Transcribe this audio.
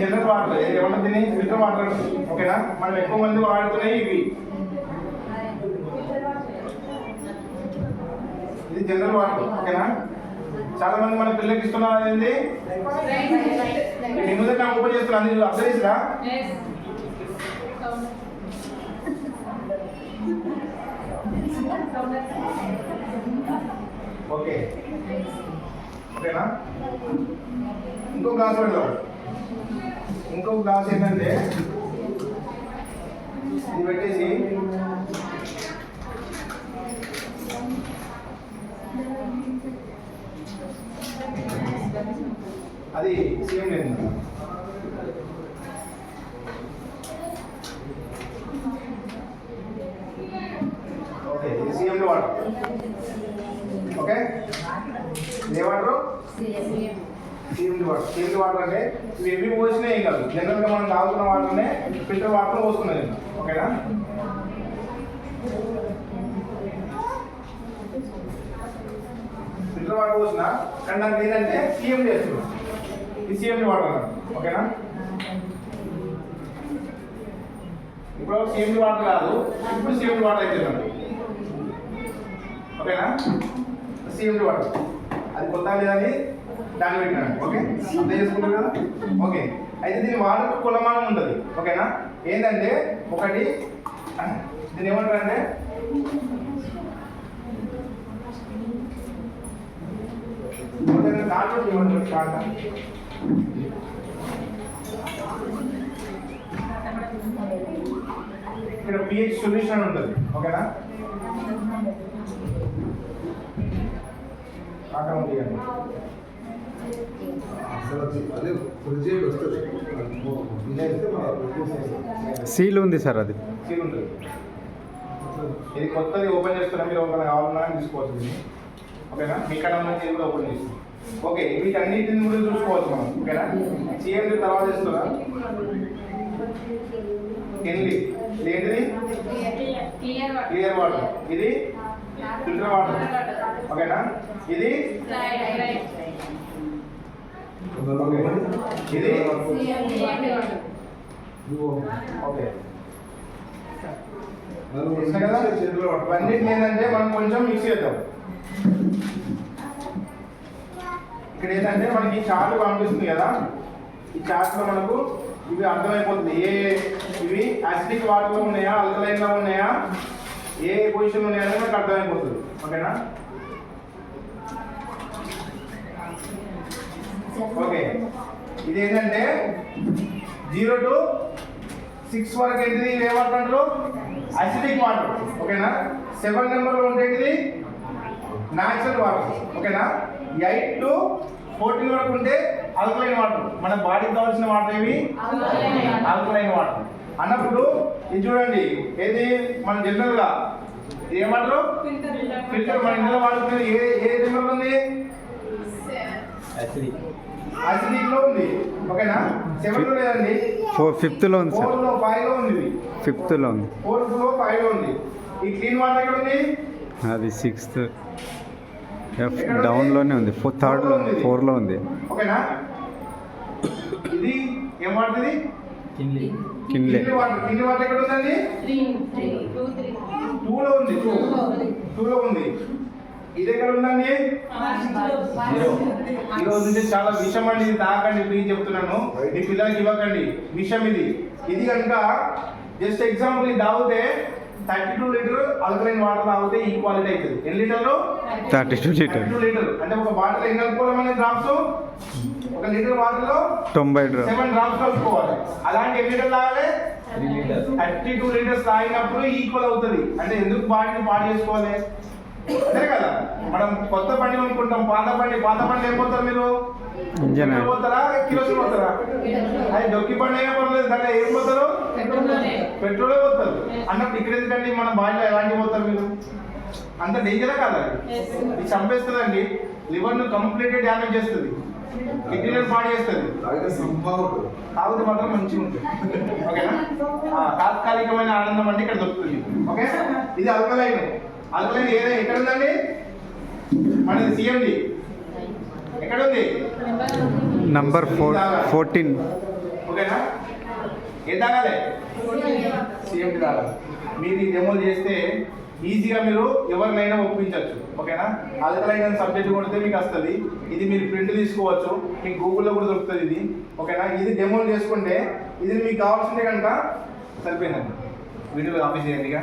General water తిని filter water ఓకేనా? మనం ఎక్కువ మంది వాడుతున్నాయి ఇవి. ఇది జనరల్ వాటర్ ఓకేనా? చాలా మంది మన పిల్లలకి ఇస్తున్నారు ఏంది నిమ్మ దగ్గర ఓపెన్ చేస్తున్నారు అది అబ్జర్వ్ చేసిరా ఓకే. ఓకేనా? ఇంకో క్లాస్ పెడదాం ఇంకో క్లాస్ ఏంటంటే ఇది పెట్టేసి అది సేమ్ లేదు ఓకే ఇది సీఎం ఓకే ఏ water field water. Field water అంటే ఇవి ఎవి పోసినా ఏం కాదు. జనరల్గా మనం తాగుతున్న వాటర్నే ఫిల్టర్ వాటర్ పోస్తున్నది ఓకేనా? ఫిల్టర్ వాటర్ పోసిన? కానీ నాకు ఏంటంటే సీఎం చేస్తున్నాం ఇది సీఎండి వాటర్ ఓకేనా? ఇప్పుడు సీఎండి వాటర్ కాదు. ఇప్పుడు సీఎండి వాటర్ అయితే ఓకేనా? CMD water. అది కొత్త లేదని దాన్ని పెట్టినాను ఓకే? అర్థం చేసుకుంటారు కదా? ఓకే. అయితే దీని వాటర్ కులమానం ఉంటుంది. ఓకేనా? ఏంటంటే ఒకటి దీని ఏమంటారు అంటే దాంట్లో ఏమంటారు? పాట ఇక్కడ పిహెచ్ సొల్యూషన్ ఉంటుంది. ఓకేనా? ఆటం తీయండి అదే ప్రొజెక్ట్ వస్తుంది ఇదైతే మన సీల్ ఉంది సార్ అది. ఇది కొత్తది ఓపెన్ చేస్తున్నా మీరు ఒకవేళ కావాలన్నా తీసుకోవచ్చు ఓకేనా? మీ కన్నా ఇది కూడా ఓపెన్ చేస్తాం. ఓకే వీటన్నిటిని కూడా చూసుకోవచ్చు మనం. ఓకేనా? సీఎండి తర్వాత చేస్తున్నా ఇది ఏంటిది? క్లియర్ క్లియర్ వాటర్ ఇది ఫిల్టర్ వాటర్ ఓకేనా? ఇది? ఇది ఓకే కదా ఇవన్నిటిని ఏంటంటే మనం కొంచెం మిక్స్ చేద్దాం ఇక్కడ ఏంటంటే మనకి ఈ చార్ట్ కనిపిస్తుంది కదా ఈ చార్ట్లో మనకు ఇవి అర్థమైపోతుంది ఏ ఇవి అసిడిక్ వాటర్లో ఉన్నాయా అల్కలైన్లో ఉన్నాయా ఏ పొజిషన్ ఉన్నాయా అనేది మనకు అర్థమైపోతుంది ఓకేనా ఓకే. ఇది ఏంటంటే జీరో టు సిక్స్ వరకు ఏంటిది? ఏ వాటర్ అంటారు అసిడిక్ వాటర్ ఓకేనా? సెవెన్ నెంబర్లో ఉండేటిది న్యాచురల్ వాటర్ ఓకేనా? ఎయిట్ టు ఫోర్టీన్ వరకు ఉంటే ఆల్కలైన్ వాటర్ మన బాడీకి కావాల్సిన వాటర్ ఏవి? ఆల్కలైన్ వాటర్ అన్నప్పుడు ఇది చూడండి. ఏది? మన జనరల్గా. ఇది ఏమంటారు ఫిల్టర్ మన ఇంట్లో వాడుతున్నది ఏ ఏ నెంబర్ ఉంది? అసిడిక్లో ఉంది. ఓకేనా? సెవెన్లో లేదండి ఫోర్ ఉంది సార్. ఫోర్లో ఫైవ్లో ఉంది ఇది. ఫిఫ్త్లో ఉంది. ఫోర్త్లో ఫైవ్లో ఉంది. ఈ క్లీన్ వాటర్ ఎక్కడ ఉంది అది సిక్స్త్. ఎఫ్ డౌన్లోనే ఉంది. ఫోర్ థర్డ్ ఫోర్లో ఉంది. ఓకేనా? ఇది ఏం వాటర్ ఇది? కిన్లే కింది వాటర్ కింది వాటర్ ఎక్కడ ఉందండి టూ లో ఉంది. టూ లో ఉంది. ఇది ఎక్కడ ఉందండి ఈ రోజు నుంచి చాలా విషం అండి ఇది తాకండి ప్లీజ్ చెప్తున్నాను. మీ పిల్లలకి ఇవ్వకండి. విషం ఇది. ఇది కనుక జస్ట్ ఎగ్జాంపుల్ ఇది తాగితే thirty two litre alkaline water తాగితే ఈక్వాలిటీ అవుతుంది. ఎన్ని లీటర్లు? Thirty two litre. Two litre. అంటే ఒక బాటిల్ ఎన్ని కలుపుకోవాలి డ్రాప్స్ ఒక లీటర్ వాటర్లో తొంభై సెవెన్ డ్రాప్స్ కలుపుకోవాలి. అలాంటి ఎన్ని లీటర్లు తాగాలి? థర్టీ టూ లీటర్స్ తాగినప్పుడు ఈక్వల్ అవుతుంది. అంటే ఎందుకు బాడీని పాడు చేసుకోవాలి? కదా? మనం కొత్త బండి కొనుక్కుంటాం పాత బండి పాత బండి ఏం పోతారు మీరు పోతారా? కిలోస్ పోతారా? అది డొక్కి బండి అయినా పర్లేదు దాంట్లో ఏం పోతారు. పెట్రోలే. పోతారు. అన్నప్పుడు ఇక్కడ ఎందుకండి మన బాడీలో ఎలాంటి పోతారు మీరు? అంత డేంజరే కాదా. ఇది చంపేస్తుందండి. లివర్ను కంప్లీట్ డ్యామేజ్ చేస్తుంది. కిడ్నీలను పాడు చేస్తుంది. తాగితే మాత్రం మంచిగా ఉంటుంది. ఓకేనా? ఆ, తాత్కాలికమైన ఆనందం అంటే ఇక్కడ దొరుకుతుంది. ఓకే? ఇది అల్కలైన్ అల్కలైన్ ఏదైనా ఎక్కడ ఉందండి? మనది సిఎండి ఎక్కడ ఉంది నంబర్ ఫోర్ ఫోర్టీన్ ఓకేనా? ఏం తాగాలి? సిఎండి తాగాలి. మీరు ఈ డెమోలు చేస్తే ఈజీగా మీరు ఎవరినైనా ఒప్పించవచ్చు ఓకేనా? అల్కలైన్ సబ్జెక్ట్ కొడితే మీకు వస్తుంది. ఇది మీరు ప్రింట్ తీసుకోవచ్చు. మీకు గూగుల్లో కూడా దొరుకుతుంది ఇది. ఓకేనా? ఇది డెమోలు చేసుకుంటే ఇది మీకు కావాల్సిందే కనుక సరిపోయిందండి. వీడియో ఆఫీస్ చేయండి ఇక.